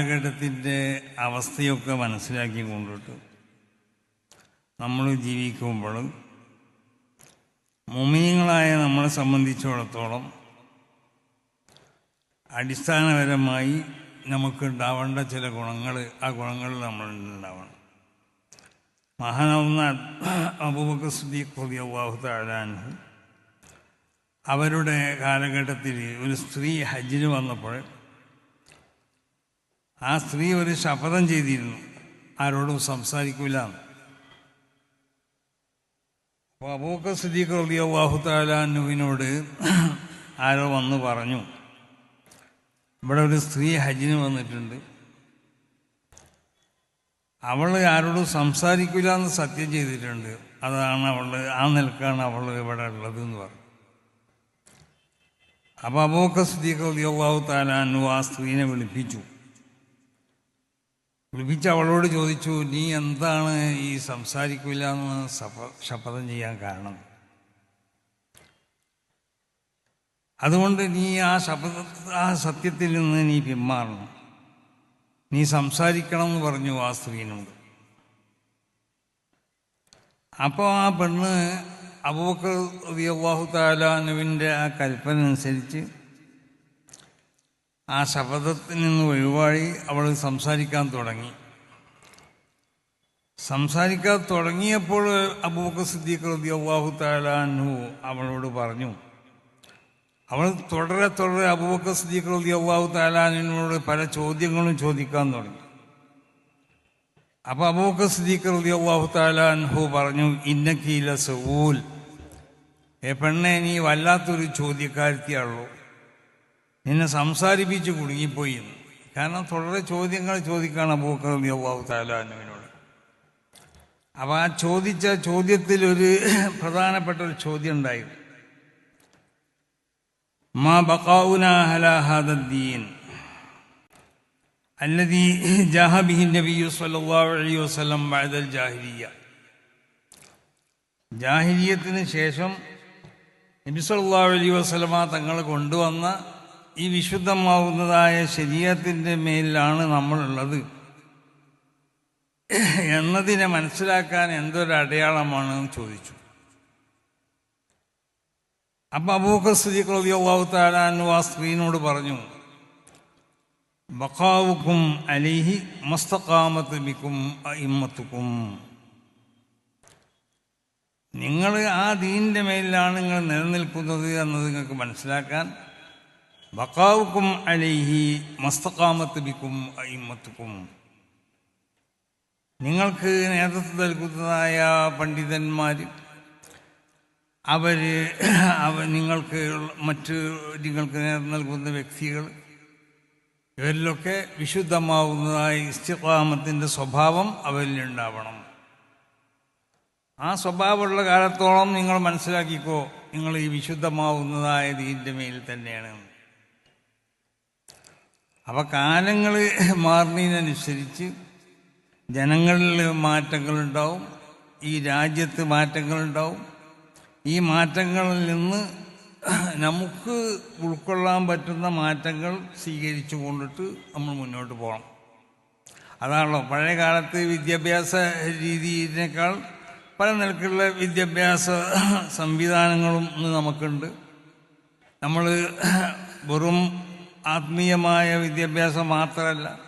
കാലഘട്ടത്തിന്റെ അവസ്ഥയൊക്കെ മനസ്സിലാക്കി കൊണ്ടിട്ട്. നമ്മൾ ജീവിക്കുമ്പോൾ മുമീങ്ങളായ നമ്മളെ സംബന്ധിച്ചിടത്തോളം അടിസ്ഥാനപരമായി നമുക്ക് ഉണ്ടാവേണ്ട ചില ഗുണങ്ങൾ ആ ഗുണങ്ങൾ നമ്മളുണ്ടാവണം മഹാനാവുന്ന അബൂബക്കർ സുദ്ദീഖ് റളിയല്ലാഹു തആല അവരുടെ കാലഘട്ടത്തിൽ ഒരു സ്ത്രീ ഹജ്ജിന് വന്നപ്പോൾ ആ സ്ത്രീ ഒരു ശപഥം ചെയ്തിരുന്നു. ആരോടും സംസാരിക്കില്ല അപ്പോൾ അബൂബക്കർ സിദ്ദീഖ് റളിയല്ലാഹു തആല ആരോ വന്ന് പറഞ്ഞു. ഇവിടെ ഒരു സ്ത്രീ ഹജ്ജിന് വന്നിട്ടുണ്ട്. അവൾ ആരോടും സംസാരിക്കില്ല എന്ന് സത്യം ചെയ്തിട്ടുണ്ട്. അതാണ് അവൾ ആ നിലക്കാണ് അവൾ ഇവിടെ ഉള്ളത് എന്ന് പറഞ്ഞു. അപ്പോൾ അബൂക്ക സിദ്ദീഖ് അള്ളാഹു താലാനു ആ സ്ത്രീനെ വിളിപ്പിച്ചു. വിളിപ്പിച്ച് അവളോട് ചോദിച്ചു നീ എന്താണ് ഈ സംസാരിക്കില്ല എന്ന് ശപഥം ചെയ്യാൻ കാരണം? അതുകൊണ്ട് നീ ആ ശപഥ ആ സത്യത്തിൽ നിന്ന് നീ പിന്മാറണം. നീ സംസാരിക്കണം എന്ന് പറഞ്ഞു ആ സ്ത്രീനോട്. അപ്പോൾ ആ പെണ്ണ് അബൂബക്കർ റളിയല്ലാഹു താലാനുവിന്റെ ആ കൽപ്പന അനുസരിച്ച് ആ ശബ്ദത്തിൽ നിന്ന് ഒഴിവായി അവൾ സംസാരിക്കാൻ തുടങ്ങി. സംസാരിക്കാൻ തുടങ്ങിയപ്പോൾ അബൂബക്കർ സിദ്ദീഖ് റളിയല്ലാഹു താലാനു അവളോട് പറഞ്ഞു അവൾ തുടരെ തുടരെ അബൂബക്കർ സിദ്ദീഖ് റളിയല്ലാഹു താലാനിനോട് പല ചോദ്യങ്ങളും ചോദിക്കാൻ തുടങ്ങി. അപ്പൊ അബൂബക്കർ സിദ്ദീഖ് റളിയല്ലാഹു താലാൻഹു പറഞ്ഞു ഇന്നക്കീല സൂൽ ഏ പെണ്ണെ നീ വല്ലാത്തൊരു ചോദ്യക്കാരത്തിയാണല്ലോ എന്നെ സംസാരിപ്പിച്ച് കുടുങ്ങിപ്പോയി എന്ന് കാരണം തുടരെ ചോദ്യങ്ങൾ ചോദിക്കുകയാണ് അബൂക്കർ അള്ളാഹു താലാനുവിനോട് അപ്പോൾ ആ ചോദിച്ച ചോദ്യത്തിലൊരു പ്രധാനപ്പെട്ട ഒരു ചോദ്യം ഉണ്ടായിരുന്നു. മാ അല്ലതി ജാഹബിഹിൻ നബിയു സല്ലല്ലാഹു അലൈഹി വസല്ലം ബഅദൽ ജാഹിലിയ ജാഹിലിയത്തിന് ശേഷം നബി സല്ലല്ലാഹു അലൈഹി വസല്ലമ തങ്ങൾ കൊണ്ടുവന്ന ഈ വിശുദ്ധമാവുന്നതായ ശരീരത്തിന്റെ മേലിലാണ് നമ്മളുള്ളത്. എന്നതിനെ മനസ്സിലാക്കാൻ എന്തൊരു അടയാളമാണെന്ന് ചോദിച്ചു. അപ്പം അബൂഖ സ്ത്രീ അൻഹു ആ സ്ത്രീനോട് പറഞ്ഞു ബഖാവുക്കും അലിഹി മസ്തക്കാമത്ത് ബിക്കും ഇമ്മത്തുക്കും നിങ്ങൾ ആ ദീനിന്റെ മേലിലാണ് നിങ്ങൾ നിലനിൽക്കുന്നത് എന്നത് നിങ്ങൾക്ക് മനസ്സിലാക്കാൻ ബഖാവുക്കും അലൈഹി മസ്തക്കാമത്ത് ബിക്കും അയിമത്തുക്കും. നിങ്ങൾക്ക് നേതൃത്വം നൽകുന്നതായ പണ്ഡിതന്മാർ അവർ അവ നിങ്ങൾക്ക് മറ്റ് നിങ്ങൾക്ക് നേതൃത്വം നൽകുന്ന വ്യക്തികൾ ഇവരിലൊക്കെ വിശുദ്ധമാവുന്നതായ ഇസ്തിഖാമത്തിന്റെ സ്വഭാവം അവരിൽ ഉണ്ടാവണം. ആ സ്വഭാവമുള്ള കാലത്തോളം നിങ്ങൾ മനസ്സിലാക്കിക്കോ നിങ്ങൾ ഈ വിശുദ്ധമാവുന്നതായ ദീന്റെ മേൽ തന്നെയാണ്. അപ്പോൾ കാലങ്ങൾ മാറുന്നതിനനുസരിച്ച് ജനങ്ങളിൽ മാറ്റങ്ങളുണ്ടാവും. ഈ രാജ്യത്ത് മാറ്റങ്ങളുണ്ടാവും. ഈ മാറ്റങ്ങളിൽ നിന്ന് നമുക്ക് ഉൾക്കൊള്ളാൻ പറ്റുന്ന മാറ്റങ്ങൾ സ്വീകരിച്ചു കൊണ്ടിട്ട് നമ്മൾ മുന്നോട്ട് പോകണം. അതാണല്ലോ. പഴയ കാലത്ത് വിദ്യാഭ്യാസ രീതിയിനേക്കാൾ പല നിലക്കുള്ള വിദ്യാഭ്യാസ സംവിധാനങ്ങളും ഇന്ന് നമുക്കുണ്ട്. നമ്മൾ വെറും ആത്മീയമായ വിദ്യാഭ്യാസം മാത്രമല്ല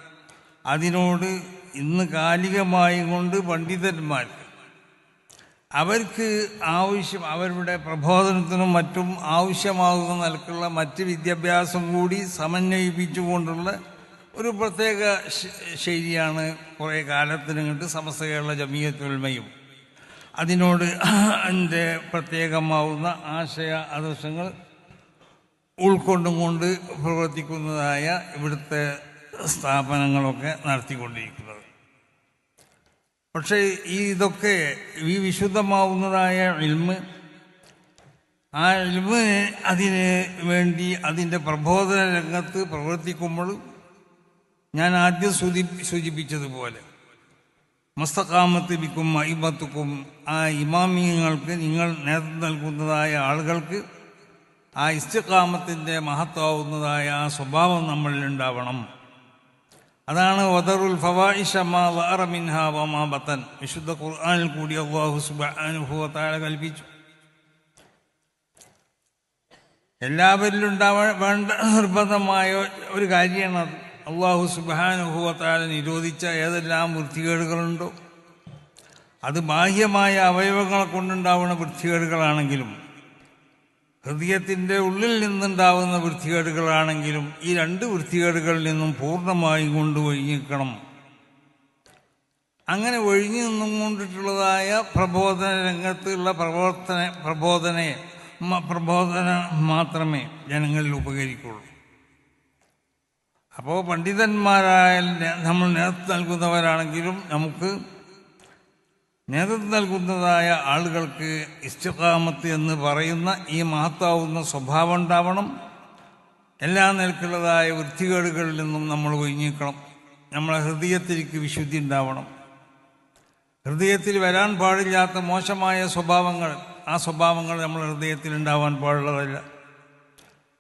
അതിനോട് ഇന്ന് കാലികമായി കൊണ്ട് പണ്ഡിതന്മാർ അവർക്ക് ആവശ്യം അവരുടെ പ്രബോധനത്തിനും മറ്റും ആവശ്യമാകുന്ന നിലക്കുള്ള മറ്റ് വിദ്യാഭ്യാസം കൂടി സമന്വയിപ്പിച്ചുകൊണ്ടുള്ള ഒരു പ്രത്യേക ശൈലിയാണ് കുറേ കാലത്തിന് സമസ്ത കേരള ജമീയത്തുൽമയും. അതിനോട് അതിന്റെ പ്രത്യേകമാവുന്ന ആശയ ആദർശങ്ങൾ ഉൾക്കൊണ്ടും കൊണ്ട് പ്രവർത്തിക്കുന്നതായ ഇവിടുത്തെ സ്ഥാപനങ്ങളൊക്കെ നടത്തിക്കൊണ്ടിരിക്കുന്നത്. പക്ഷേ ഈ ഇതൊക്കെ ഈ വിശുദ്ധമാവുന്നതായ ഇൽമ് ആ ഇൽമ് അതിന് വേണ്ടി അതിന്റെ പ്രബോധന രംഗത്ത് പ്രവർത്തിക്കുമ്പോൾ ഞാൻ ആദ്യം സൂചി സൂചിപ്പിച്ചതുപോലെ മസ്തകാമത്ത് വിക്കും അയിമത്തുക്കും ആ ഇമാമിയങ്ങൾക്ക് നിങ്ങൾ നേതൃത്വം നൽകുന്നതായ ആളുകൾക്ക് ആ ഇസ്തിഖാമത്തിന്റെ മഹത്വാവുന്നതായ ആ സ്വഭാവം നമ്മളിൽ ഉണ്ടാവണം. അതാണ് വദറുൽ ഫവായിഷ മാ വഅറ മിൻഹാ വമാ ബത്തൻ. വിശുദ്ധ ഖുർആാനിൽ കൂടി വ തആല കൽപ്പിച്ചു. എല്ലാവരിലും ഉണ്ടാവാൻ വേണ്ട നിർബന്ധമായ ഒരു കാര്യമാണ് അത് അള്ളാഹു തആല നിരോധിച്ച ഏതെല്ലാം വൃത്തികേടുകളുണ്ടോ? അത് ബാഹ്യമായ അവയവങ്ങളെ കൊണ്ടുണ്ടാവുന്ന വൃത്തികേടുകളാണെങ്കിലും ഹൃദയത്തിന്റെ ഉള്ളിൽ നിന്നുണ്ടാവുന്ന വൃത്തികേടുകളാണെങ്കിലും ഈ രണ്ട് വൃത്തികേടുകളിൽ നിന്നും പൂർണമായും കൊണ്ട് ഒഴിഞ്ഞിരിക്കണം. അങ്ങനെ ഒഴിഞ്ഞു നിന്നും കൊണ്ടിട്ടുള്ളതായ പ്രബോധന രംഗത്തുള്ള പ്രവർത്തന പ്രബോധനെ പ്രബോധന മാത്രമേ ജനങ്ങളിൽ ഉപകരിക്കുള്ളൂ. അപ്പോൾ പണ്ഡിതന്മാരായ നമ്മൾ നേതൃത്വം നൽകുന്നവരാണെങ്കിലും നമുക്ക് നേതൃത്വം നൽകുന്നതായ ആളുകൾക്ക് ഇഷ്ടകാമത്ത് എന്ന് പറയുന്ന ഈ മഹത്താവുന്ന സ്വഭാവം ഉണ്ടാവണം. എല്ലാ നിലക്കുള്ളതായ വൃത്തികേടുകളിൽ നിന്നും നമ്മൾ ഒഴിഞ്ഞിക്കണം നമ്മളെ ഹൃദയത്തിലേക്ക് വിശുദ്ധി ഉണ്ടാവണം. ഹൃദയത്തിൽ വരാൻ പാടില്ലാത്ത മോശമായ സ്വഭാവങ്ങൾ ആ സ്വഭാവങ്ങൾ നമ്മുടെ ഹൃദയത്തിൽ ഉണ്ടാവാൻ പാടുള്ളതല്ല.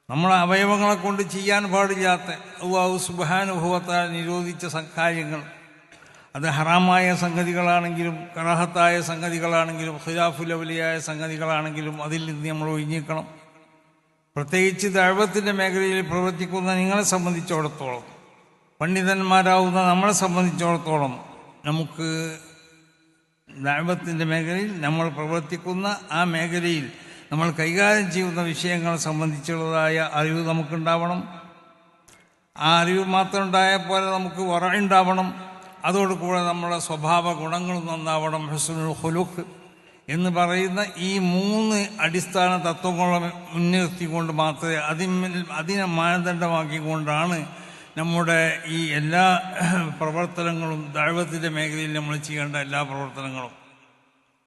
നമ്മളെ അവയവങ്ങളെ കൊണ്ട് ചെയ്യാൻ പാടില്ലാത്ത അള്ളാഹു സുബാനുഭവത്താൽ നിരോധിച്ച സംകാര്യങ്ങൾ കാര്യങ്ങൾ അത് ഹറാമായ സംഗതികളാണെങ്കിലും കറാഹത്തായ സംഗതികളാണെങ്കിലും ഖിലാഫുലവലിയായ സംഗതികളാണെങ്കിലും അതിൽ നിന്ന് നമ്മൾ ഒഴിഞ്ഞിക്കണം പ്രത്യേകിച്ച് ദൈവത്തിന്റെ മേഖലയിൽ പ്രവർത്തിക്കുന്ന നിങ്ങളെ സംബന്ധിച്ചിടത്തോളം പണ്ഡിതന്മാരാവുന്ന നമ്മളെ സംബന്ധിച്ചിടത്തോളം നമുക്ക് ദൈവത്തിന്റെ മേഖലയിൽ നമ്മൾ പ്രവർത്തിക്കുന്ന ആ മേഖലയിൽ നമ്മൾ കൈകാര്യം ചെയ്യുന്ന വിഷയങ്ങളെ സംബന്ധിച്ചുള്ളതായ അറിവ് നമുക്കുണ്ടാവണം. ആ അറിവ് മാത്രം ഉണ്ടായാൽ പോലെ നമുക്ക് വറ ഉണ്ടാവണം. അതോടുകൂടെ നമ്മുടെ സ്വഭാവ ഗുണങ്ങളും നന്നാവണം. ഹുസ്നുൽ ഹുലുഖ് എന്ന് പറയുന്ന ഈ മൂന്ന് അടിസ്ഥാന തത്വങ്ങളെ മുൻനിർത്തിക്കൊണ്ട് മാത്രമേ അതിന്മേൽ അതിനെ മാനദണ്ഡമാക്കിക്കൊണ്ടാണ് നമ്മുടെ ഈ എല്ലാ പ്രവർത്തനങ്ങളും ദൈവത്തിന്റെ മേഖലയിൽ നമ്മൾ ചെയ്യേണ്ട എല്ലാ പ്രവർത്തനങ്ങളും.